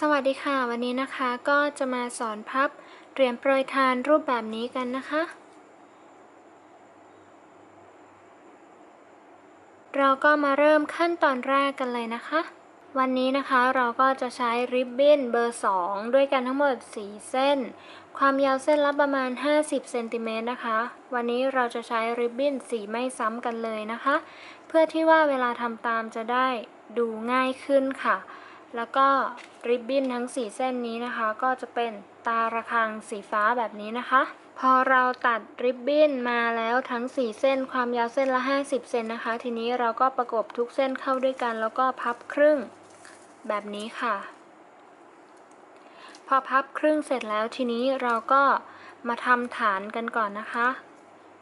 สวัสดีค่ะ วันนี้นะคะก็จะมาสอนพับเหรียญโปรยทานรูปแบบนี้กันนะคะ เราก็มาเริ่มขั้นตอนแรกกันเลยนะคะ วันนี้นะคะเราก็จะใช้ริบบิ้นเบอร์ 2 ด้วยกันทั้งหมด 4 เส้น ความยาวเส้นละประมาณ 50เซนติเมตรนะคะ วันนี้เราจะใช้ริบบิ้นสีไม่ซ้ำกันเลยนะคะ เพื่อที่ว่าเวลาทำตามจะได้ดูง่ายขึ้นค่ะ แล้วก็ริบบิ้นทั้ง 4 เส้นนี้นะคะ ก็จะเป็นตาระฆังสีฟ้าแบบนี้นะคะ พอเราตัดริบบิ้นมาแล้วทั้ง 4 เส้นความยาวเส้นละ 50 เซนนะคะ ทีนี้เราก็ประกบทุกเส้นเข้าด้วยกัน แล้วก็พับครึ่งแบบนี้ค่ะ พอพับครึ่งเสร็จแล้วทีนี้เราก็มาทำฐานกันก่อนนะคะ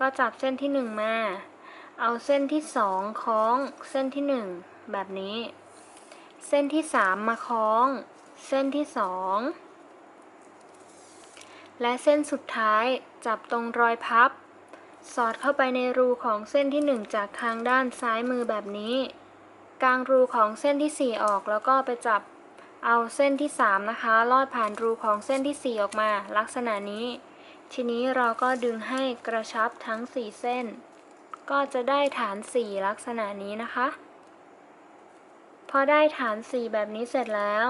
ก็จับเส้นที่ 1 มา เอาเส้นที่ 2 คล้องเส้นที่ 1 แบบนี้ เส้นที่ 3 มาคล้อง เส้นที่ 2 และเส้นสุดท้ายจับตรงรอยพับ สอดเข้าไปในรูของเส้นที่ 1 จากทางด้านซ้ายมือแบบนี้กลางรูของเส้นที่ 4 ออกแล้วก็ไปจับเอาเส้นที่ 3 นะคะ ลอดผ่านรูของเส้นที่ 4 ออกมา ลักษณะนี้ ทีนี้เราก็ดึงให้กระชับทั้ง 4 เส้น ก็จะได้ฐาน 4 ลักษณะนี้นะคะ อได้ฐาน 4 แบบนี้เสร็จแล้ว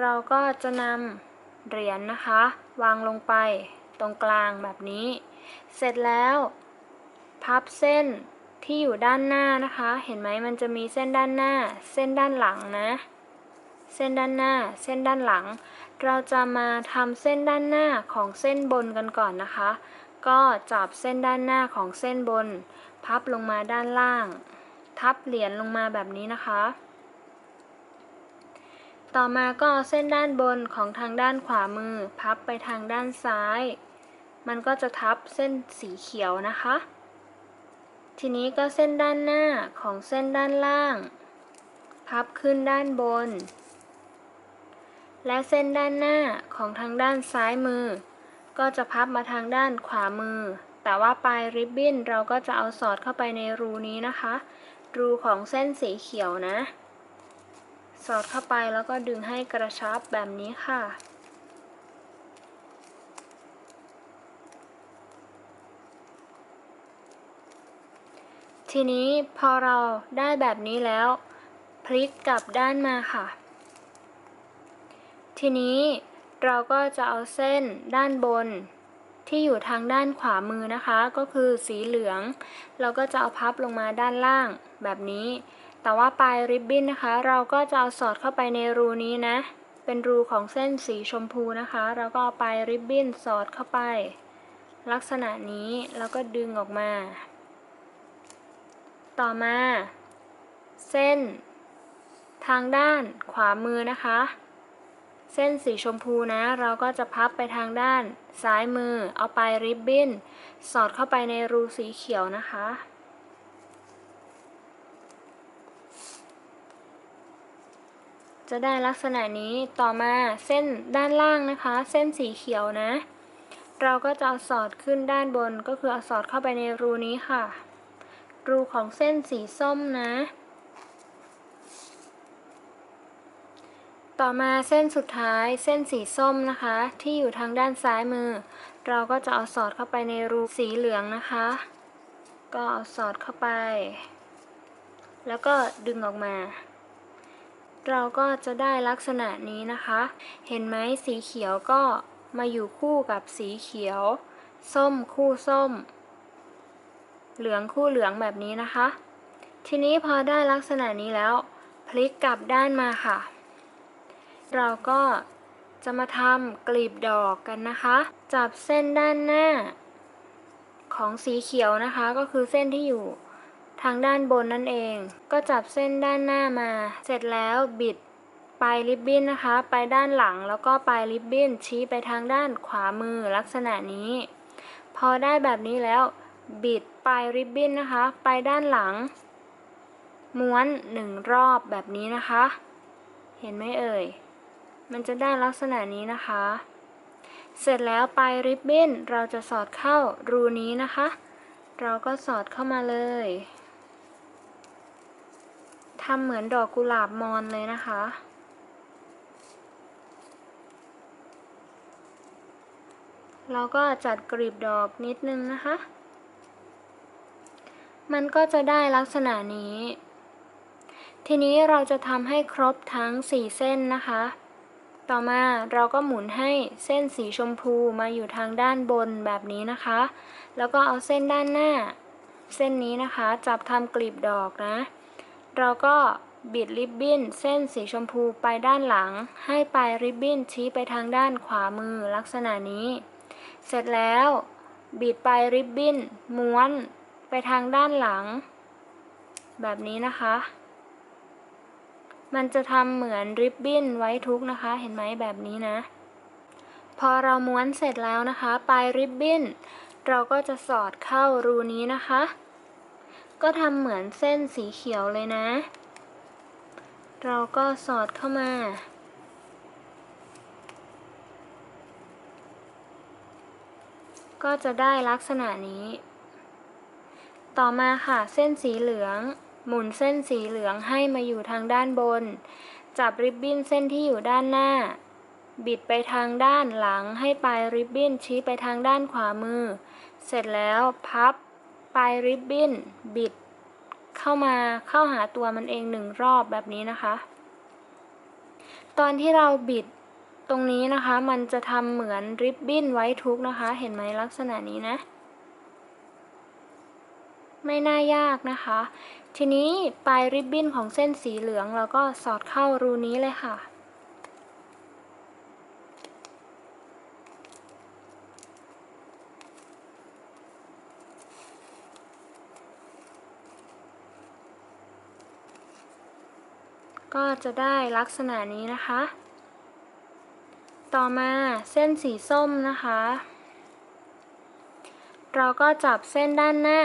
เราก็จะนำเหรียญนนะคะ วางลงไปตรงกลางแบบนี้ เสร็จแล้ว พับเส้นที่อยู่ด้านหน้านะคะ เห็นไหมมันจะมีเส้นด้านหน้า เส้นด้านหลังนะ เส้นด้านหน้า เส้นด้านหลัง เราจะมาทำเส้นด้านหน้าของเส้นบนกันก่อนนะคะ ก็จับเส้นด้านหน้าของเส้นบน พับลงมาด้านล่าง ทับเหรียญลงมาแบบนี้นะคะ ต่อมาก็เส้นด้านบนของทางด้านขวามือ พับไปทางด้านซ้าย มันก็จะทับเส้นสีเขียวนะคะ ทีนี้ก็เส้นด้านหน้าของเส้นด้านล่าง พับขึ้นด้านบน และเส้นด้านหน้าของทางด้านซ้ายมือ ก็จะพับมาทางด้านขวามือ แต่ว่าปลายริบบิ้นเราก็จะเอาสอดเข้าไปในรูนี้นะคะ รูของเส้นสีเขียวนะ สอดเข้าไปแล้วก็ดึงให้กระชับแบบนี้ค่ะ ทีนี้พอเราได้แบบนี้แล้ว พลิกกลับด้านมาค่ะ ทีนี้เราก็จะเอาเส้นด้านบนที่อยู่ทางด้านขวามือนะคะ ก็คือสีเหลือง เราก็จะเอาพับลงมาด้านล่างแบบนี้ แต่ว่าปลายริบบิ้นนะคะ เราก็จะเอาสอดเข้าไปในรูนี้นะ เป็นรูของเส้นสีชมพูนะคะ เราก็เอาปลายริบบิ้นสอดเข้าไป ลักษณะนี้แล้วก็ดึงออกมา ต่อมา เส้น ทางด้านขวามือนะคะ เส้นสีชมพูนะ เราก็จะพับไปทางด้านซ้ายมือ เอาปลายริบบิ้น สอดเข้าไปในรูสีเขียวนะคะ จะได้ลักษณะนี้ต่อมาเส้นด้านล่างนะคะ เส้นสีเขียวนะ เราก็จะเอาสอดขึ้นด้านบนก็คือเอาสอดเข้าไปในรูนี้ค่ะ รูของเส้นสีส้มนะ ต่อมาเส้นสุดท้ายเส้นสีส้มนะคะ ที่อยู่ทางด้านซ้ายมือ เราก็จะเอาสอดเข้าไปในรูสีเหลืองนะคะ ก็เอาสอดเข้าไป แล้วก็ดึงออกมา เราก็จะได้ลักษณะนี้นะคะ เห็นไหมสีเขียวก็มาอยู่คู่กับสีเขียว ส้มคู่ส้ม เหลืองคู่เหลืองแบบนี้นะคะ ทีนี้พอได้ลักษณะนี้แล้ว พลิกกลับด้านมาค่ะ เราก็จะมาทำกลีบดอกกันนะคะ จับเส้นด้านหน้า ของสีเขียวนะคะก็คือเส้นที่อยู่ ทางด้านบนนั่นเอง ก็จับเส้นด้านหน้ามา เสร็จแล้วบิดปลายริบบิ้นนะคะ ไปด้านหลังแล้วก็ปลายริบบิ้นชี้ไปทางด้านขวามือลักษณะนี้ พอได้แบบนี้แล้ว บิดปลายริบบิ้นนะคะ ไปด้านหลัง ม้วนหนึ่งรอบแบบนี้นะคะ เห็นไหมเอ่ย มันจะได้ลักษณะนี้นะคะ เสร็จแล้วปลายริบบิ้นเราจะสอดเข้ารูนี้นะคะ เราก็สอดเข้ามาเลย ทำเหมือนดอกกุหลาบมอนเลยนะคะ เราก็จัดกลีบดอกนิดนึงนะคะ มันก็จะได้ลักษณะนี้ ทีนี้เราจะทำให้ครบทั้ง 4 เส้นนะคะ ต่อมาเราก็หมุนให้เส้นสีชมพูมาอยู่ทางด้านบนแบบนี้นะคะ แล้วก็เอาเส้นด้านหน้า เส้นนี้นะคะ จับทำกลีบดอกนะ เราก็บิดริบบิ้นเส้นสีชมพูไปด้านหลัง ให้ปลายริบบิ้นชี้ไปทางด้านขวามือลักษณะนี้ เสร็จแล้ว บิดปลายริบบิ้นม้วนไปทางด้านหลัง แบบนี้นะคะ มันจะทำเหมือนริบบิ้นไว้ทุกนะคะ เห็นไหมแบบนี้นะ พอเราม้วนเสร็จแล้วนะคะ ปลายริบบิ้นเราก็จะสอดเข้ารูนี้นะคะ ก็ทำเหมือนเส้นสีเขียวเลยนะ เราก็สอดเข้ามา ก็จะได้ลักษณะนี้ ต่อมาค่ะเส้นสีเหลือง หมุนเส้นสีเหลืองให้มาอยู่ทางด้านบน จับริบบิ้นเส้นที่อยู่ด้านหน้า บิดไปทางด้านหลังให้ปลายริบบิ้นชี้ไปทางด้านขวามือ เสร็จแล้วพับ ปลายริบบิ้นบิด เข้ามาเข้าหาตัวมันเองหนึ่งรอบแบบนี้นะคะ ตอนที่เราบิดตรงนี้นะคะมันจะทำเหมือนริบบิ้นไว้ทุกนะคะ เห็นไหมลักษณะนี้นะ ไม่น่ายากนะคะ ทีนี้ปลายริบบิ้นของเส้นสีเหลืองเราก็สอดเข้ารูนี้เลยค่ะ ก็จะได้ลักษณะนี้นะคะ ต่อมาเส้นสีส้มนะคะ เราก็จับเส้นด้านหน้า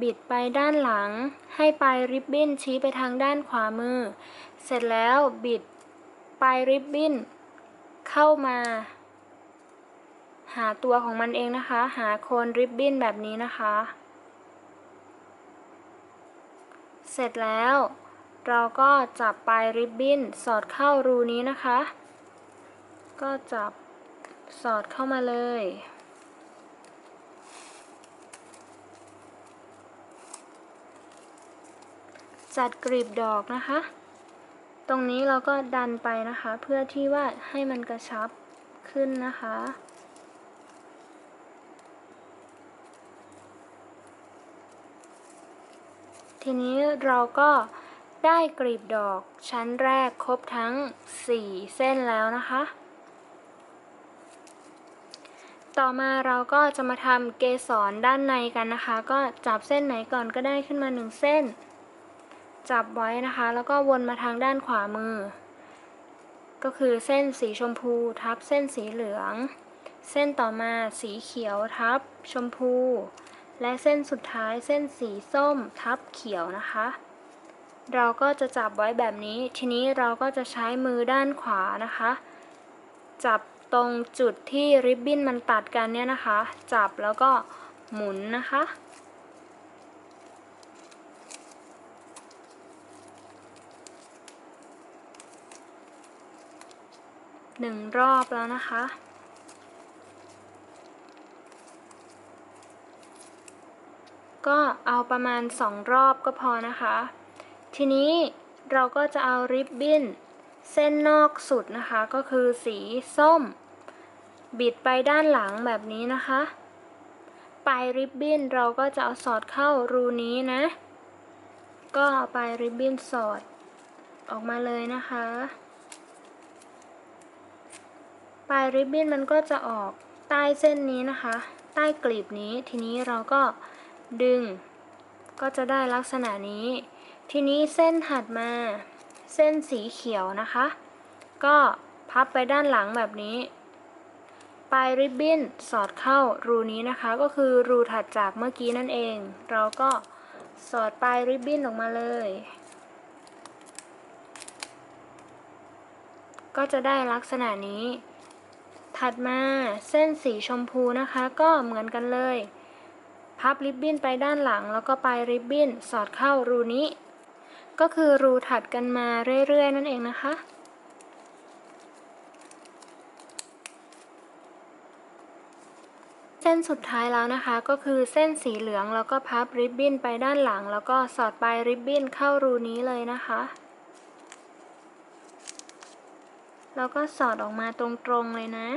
บิดไปด้านหลัง ให้ปลายริบบิ้นชี้ไปทางด้านขวามือ เสร็จแล้วบิดปลายริบบิ้นเข้ามา หาตัวของมันเองนะคะ หาโคนริบบิ้นแบบนี้นะคะ เสร็จแล้ว เราก็จับปลายริบบิ้นสอดเข้ารูนี้นะคะ ก็จับสอดเข้ามาเลย จัดกลีบดอกนะคะ ตรงนี้เราก็ดันไปนะคะ เพื่อที่ว่าให้มันกระชับขึ้นนะคะทีนี้เราก็ ได้กลีบดอกชั้นแรกครบทั้ง 4 เส้นแล้วนะคะ ต่อมาเราก็จะมาทำเกสรด้านในกันนะคะ ก็จับเส้นไหนก่อนก็ได้ขึ้นมา 1 เส้น จับไว้นะคะ แล้วก็วนมาทางด้านขวามือ ก็คือเส้นสีชมพูทับเส้นสีเหลือง เส้นต่อมาสีเขียวทับชมพู และเส้นสุดท้ายเส้นสีส้มทับเขียวนะคะ เราก็จะจับไว้แบบนี้ ทีนี้เราก็จะใช้มือด้านขวานะคะ จับตรงจุดที่ริบบิ้นมันตัดกันเนี่ยนะคะ จับแล้วก็หมุนนะคะ หนึ่งรอบแล้วนะคะก็เอาประมาณสองรอบก็พอนะคะ ทีนี้เราก็จะเอาริบบิ้นเส้นนอกสุดนะคะก็คือสีส้ม บิดไปด้านหลังแบบนี้นะคะ ปลายริบบิ้นเราก็จะเอาสอดเข้ารูนี้นะ ก็เอาปลายริบบิ้นสอดออกมาเลยนะคะ ปลายริบบิ้นมันก็จะออกใต้เส้นนี้นะคะ ใต้กลีบนี้ทีนี้เราก็ดึง ก็จะได้ลักษณะนี้ ทีนี้เส้นถัดมา เส้นสีเขียวนะคะ ก็พับไปด้านหลังแบบนี้ ปลายริบบิ้นสอดเข้ารูนี้นะคะ ก็คือรูถัดจากเมื่อกี้นั่นเอง เราก็สอดปลายริบบิ้นออกมาเลย ก็จะได้ลักษณะนี้ ถัดมาเส้นสีชมพูนะคะ ก็เหมือนกันเลย พับริบบิ้นไปด้านหลัง แล้วก็ปลายริบบิ้นสอดเข้ารูนี้ ก็คือรูถัดกันมาเรื่อย ๆ นั่นเองนะคะ เส้นสุดท้ายแล้วนะคะก็คือเส้นสีเหลืองแล้วก็พับริบบิ้นไปด้านหลัง แล้วก็สอดปลายริบบิ้นเข้ารูนี้เลยนะคะ แล้วก็สอดออกมาตรงๆเลยนะ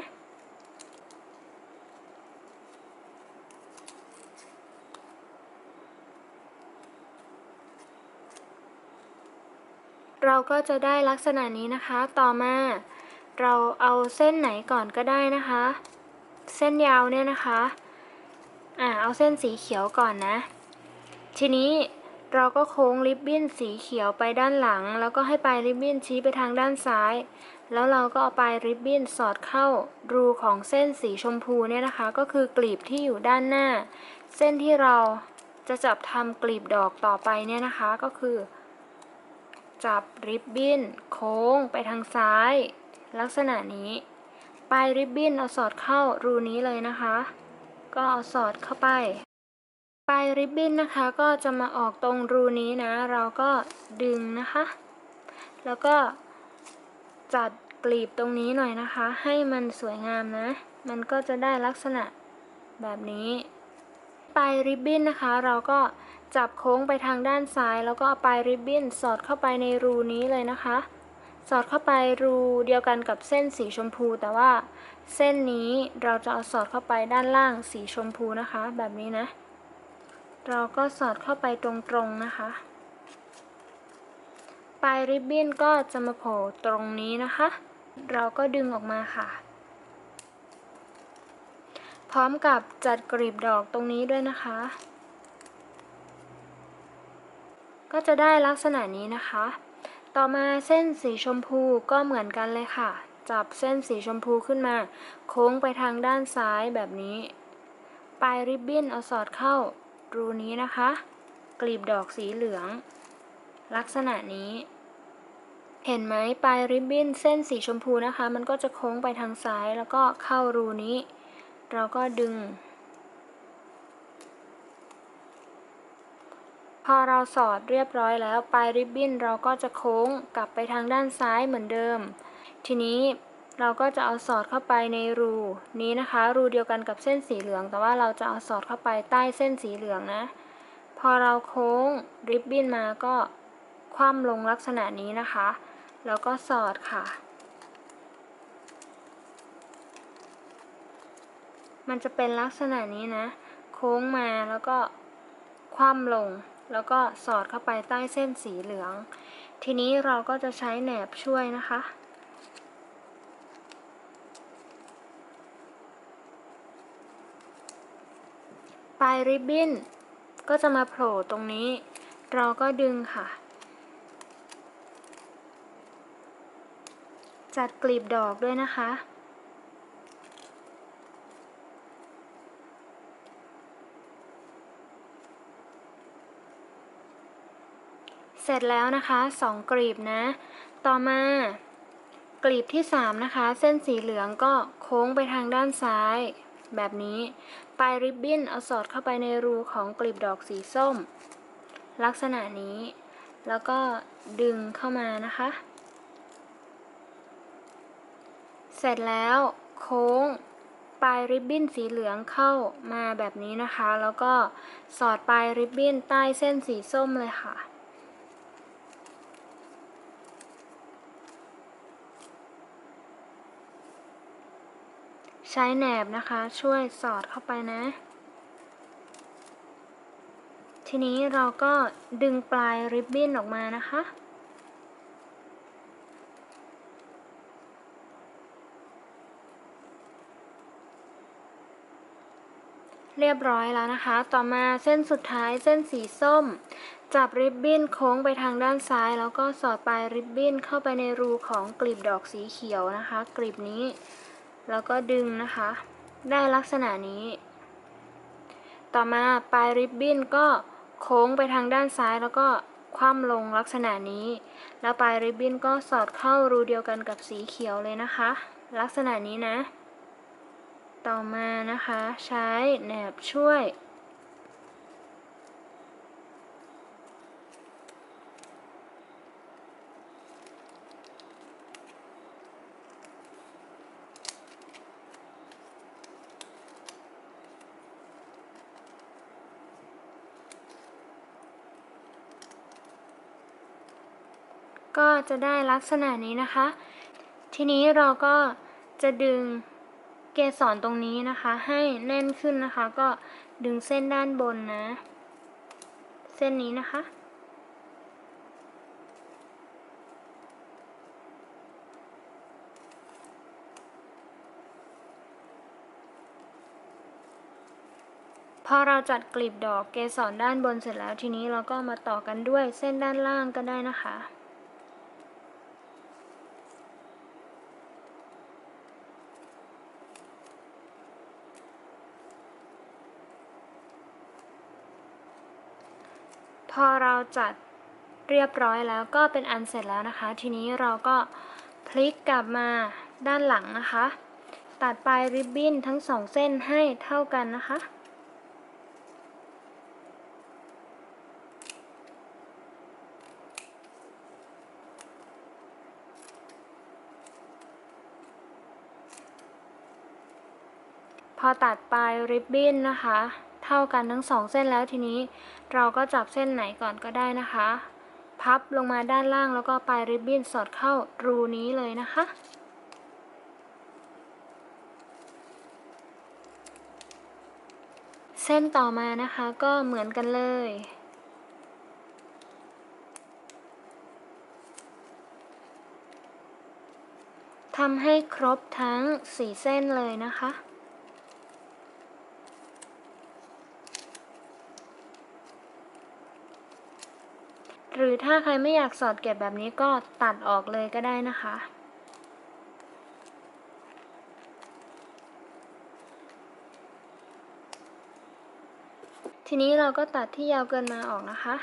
เราก็จะได้ลักษณะนี้นะคะ ต่อมา เราเอาเส้นไหนก่อนก็ได้นะคะ เส้นยาวเนี่ยนะคะ อ่า เอาเส้นสีเขียวก่อนนะ ทีนี้เราก็โค้งริบบิ้นสีเขียวไปด้านหลัง แล้วก็ให้ปลายริบบิ้นชี้ไปทางด้านซ้าย แล้วเราก็เอาปลายริบบิ้นสอดเข้ารูของเส้นสีชมพูเนี่ยนะคะ ก็คือกลีบที่อยู่ด้านหน้า เส้นที่เราจะจับทำกลีบดอกต่อไปเนี่ยนะคะ ก็คือ จับริบบิ้นโค้งไปทางซ้าย ลักษณะนี้ ปลายริบบิ้นเอาสอดเข้ารูนี้เลยนะคะ ก็เอาสอดเข้าไป ปลายริบบิ้นนะคะก็จะมาออกตรงรูนี้นะ เราก็ดึงนะคะ แล้วก็จัดกลีบตรงนี้หน่อยนะคะ ให้มันสวยงามนะ มันก็จะได้ลักษณะแบบนี้ ปลายริบบิ้นนะคะ เราก็ จับโค้งไปทางด้านซ้าย แล้วก็เอาปลายริบบิ้นสอดเข้าไปในรูนี้เลยนะคะ สอดเข้าไปรูเดียวกันกับเส้นสีชมพู แต่ว่าเส้นนี้เราจะเอาสอดเข้าไปด้านล่างสีชมพูนะคะ แบบนี้นะ เราก็สอดเข้าไปตรงๆนะคะ ปลายริบบิ้นก็จะมาโผล่ตรงนี้นะคะ เราก็ดึงออกมาค่ะ พร้อมกับจัดกลีบดอกตรงนี้ด้วยนะคะ ก็จะได้ลักษณะนี้นะคะ ต่อมาเส้นสีชมพูก็เหมือนกันเลยค่ะ จับเส้นสีชมพูขึ้นมา โค้งไปทางด้านซ้ายแบบนี้ ปลายริบบิ้นเอาสอดเข้ารูนี้นะคะ กลีบดอกสีเหลือง ลักษณะนี้ เห็นไหมปลายริบบิ้นเส้นสีชมพูนะคะ มันก็จะโค้งไปทางซ้ายแล้วก็เข้ารูนี้ เราก็ดึง อเราสอดเรียบร้อยแล้ว ปลายริบบิ้นเราก็จะโค้งกลับไปทางด้านซ้ายเหมือนเดิม ทีนี้เราก็จะเอาสอดเข้าไปในรูนี้นะคะ รูเดียวกันกับเส้นสีเหลือง แต่ว่าเราจะเอาสอดเข้าไปใต้เส้นสีเหลืองนะ พอเราโค้งริบบิ้นมาก็คว่ำลงลักษณะนี้นะคะ แล้วก็สอดค่ะ มันจะเป็นลักษณะนี้นะ โค้งมาแล้วก็คว่ำลง แล้วก็สอดเข้าไปใต้เส้นสีเหลือง ทีนี้เราก็จะใช้แหนบช่วยนะคะ ปลายริบบิ้นก็จะมาโผล่ตรงนี้ เราก็ดึงค่ะ จัดกลีบดอกด้วยนะคะ ร็จแล้วนะคะสองกลีบนะ ต่อมากลีบที่สามนะคะ เส้นสีเหลืองก็โค้งไปทางด้านซ้าย แบบนี้ปลายริบบิ้นเอาสอดเข้าไปในรูของกลีบดอกสีส้ม ลักษณะนี้ แล้วก็ดึงเข้ามานะคะ เสร็จแล้วโค้งปลายริบบิ้นสีเหลืองเข้ามาแบบนี้นะคะ แล้วก็สอดปลายริบบิ้นใต้เส้นสีส้มเลยค่ะ ใช้แหนบนะคะ ช่วยสอดเข้าไปนะ ทีนี้เราก็ดึงปลายริบบิ้นออกมานะคะ เรียบร้อยแล้วนะคะ ต่อมาเส้นสุดท้ายเส้นสีส้ม จับริบบิ้นโค้งไปทางด้านซ้าย แล้วก็สอดปลายริบบิ้นเข้าไปในรูของกลีบดอกสีเขียวนะคะ กลีบนี้ แล้วก็ดึงนะคะ ได้ลักษณะนี้ ต่อมาปลายริบบิ้นก็โค้งไปทางด้านซ้ายแล้วก็คว่ำลงลักษณะนี้ แล้วปลายริบบิ้นก็สอดเข้ารูเดียวกันกับสีเขียวเลยนะคะ ลักษณะนี้นะ ต่อมานะคะ ใช้แหนบช่วย ก็จะได้ลักษณะนี้นะคะ ทีนี้เราก็จะดึงเกสรตรงนี้นะคะ ให้แน่นขึ้นนะคะ ก็ดึงเส้นด้านบนนะ เส้นนี้นะคะ พอเราจัดกลีบดอกเกสรด้านบนเสร็จแล้วทีนี้เราก็มาต่อกันด้วยเส้นด้านล่างก็ได้นะคะ พอเรา จัดเรียบร้อยแล้วก็เป็นอันเสร็จแล้วนะคะ ทีนี้เราก็พลิกกลับมาด้านหลังนะคะ ตัดปลายริบบิ้นทั้งสองเส้นให้เท่ากันนะคะ พอตัดปลายริบบิ้นนะคะ เท่ากันทั้งสองเส้นแล้วทีนี้ เราก็จับเส้นไหนก่อนก็ได้นะคะ พับลงมาด้านล่างแล้วก็ปลายริบบิ้นสอดเข้ารูนี้เลยนะคะเส้นต่อมานะคะก็เหมือนกันเลย ทำให้ครบทั้งสี่เส้นเลยนะคะ หรือถ้าใครไม่อยากสอดเก็บแบบนี้ก็ตัดออกเลยก็ได้นะคะ ทีนี้เราก็ตัดที่ยาวเกินมาออกนะคะ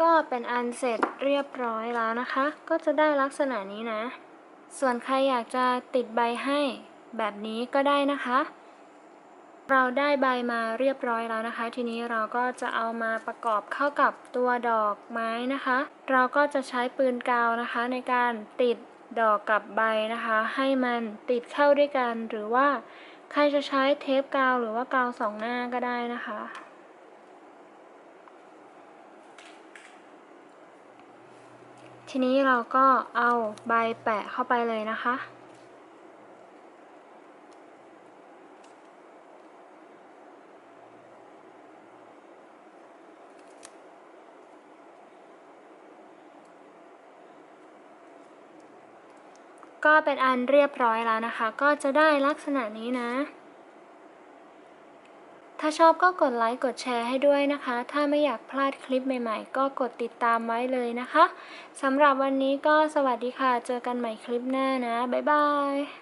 ก็เป็นอันเสร็จเรียบร้อยแล้วนะคะ ก็จะได้ลักษณะนี้นะ ส่วนใครอยากจะติดใบให้แบบนี้ก็ได้นะคะ เราได้ใบมาเรียบร้อยแล้วนะคะ ทีนี้เราก็จะเอามาประกอบเข้ากับตัวดอกไม้นะคะ เราก็จะใช้ปืนกาวนะคะ ในการติดดอกกับใบนะคะ ให้มันติดเข้าด้วยกันหรือว่าใครจะใช้เทปกาวหรือว่ากาวสองหน้าก็ได้นะคะ ทีนี้เราก็เอาใบแปะเข้าไปเลยนะคะ ก็เป็นอันเรียบร้อยแล้วนะคะ ก็จะได้ลักษณะนี้นะ ถ้าชอบก็กดไลค์กดแชร์ให้ด้วยนะคะ ถ้าไม่อยากพลาดคลิปใหม่ๆ ก็กดติดตามไว้เลยนะคะสำหรับวันนี้ก็สวัสดีค่ะ เจอกันใหม่คลิปหน้านะ บ๊ายบาย